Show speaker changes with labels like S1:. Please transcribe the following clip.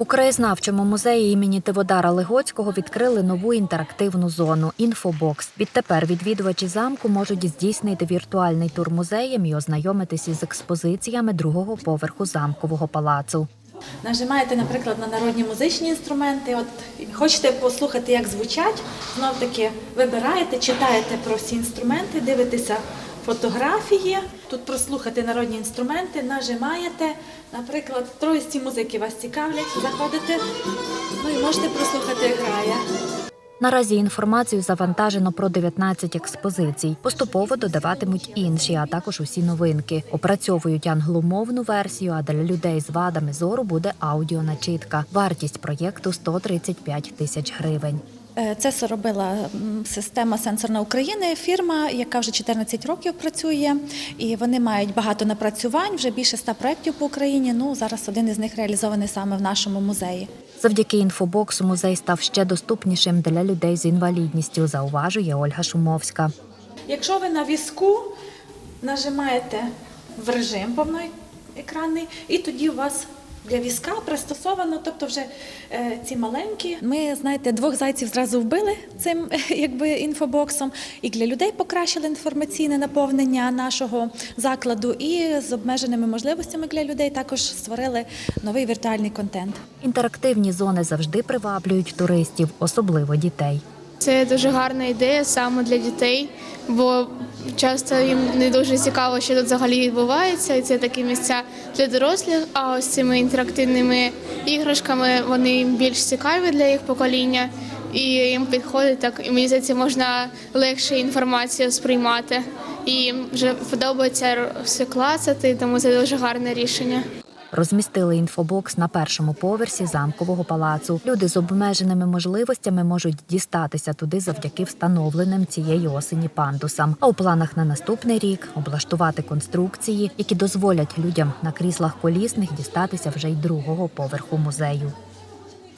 S1: У краєзнавчому музеї імені Тиводара Легоцького відкрили нову інтерактивну зону інфобокс. Відтепер відвідувачі замку можуть здійснити віртуальний тур музеєм і ознайомитись із експозиціями другого поверху замкового палацу.
S2: Нажимаєте, наприклад, на народні музичні інструменти. От хочете послухати, як звучать, знов таки вибираєте, читаєте про всі інструменти, дивитеся фотографії. Тут прослухати народні інструменти, нажимаєте. Наприклад, троїсті музики вас цікавлять, заходите, ну і можете прослухати, грає.
S1: Наразі інформацію завантажено про 19 експозицій. Поступово додаватимуть інші, а також усі новинки. Опрацьовують англомовну версію, а для людей з вадами зору буде аудіоначитка. Вартість проєкту 135 тисяч гривень.
S2: Е, Це все робила система Сенсорна України, фірма, яка вже 14 років працює, і вони мають багато напрацювань, вже більше 100 проєктів по Україні. Ну зараз один із них реалізований саме в нашому музеї.
S1: Завдяки інфобоксу музей став ще доступнішим для людей з інвалідністю, зауважує Ольга Шумовська.
S2: Якщо ви на візку нажимаєте в режим повноекранний, і тоді у вас для візка пристосовано, тобто вже е, ці маленькі. Ми, знаєте, двох зайців зразу вбили цим якби інфобоксом, і для людей покращили інформаційне наповнення нашого закладу, і з обмеженими можливостями для людей також створили новий віртуальний контент.
S1: Інтерактивні зони завжди приваблюють туристів, особливо дітей.
S3: Це дуже гарна ідея саме для дітей, бо часто їм не дуже цікаво, що тут взагалі відбувається, це такі місця для дорослих. А ось цими інтерактивними іграшками вони більш цікаві для їх покоління, і їм підходить так. І мені здається, можна легше інформацію сприймати. І їм вже подобається все клацати, тому це дуже гарне рішення.
S1: Розмістили інфобокс на першому поверсі замкового палацу. Люди з обмеженими можливостями можуть дістатися туди завдяки встановленим цієї осені пандусам. А у планах на наступний рік облаштувати конструкції, які дозволять людям на кріслах колісних дістатися вже й другого поверху музею.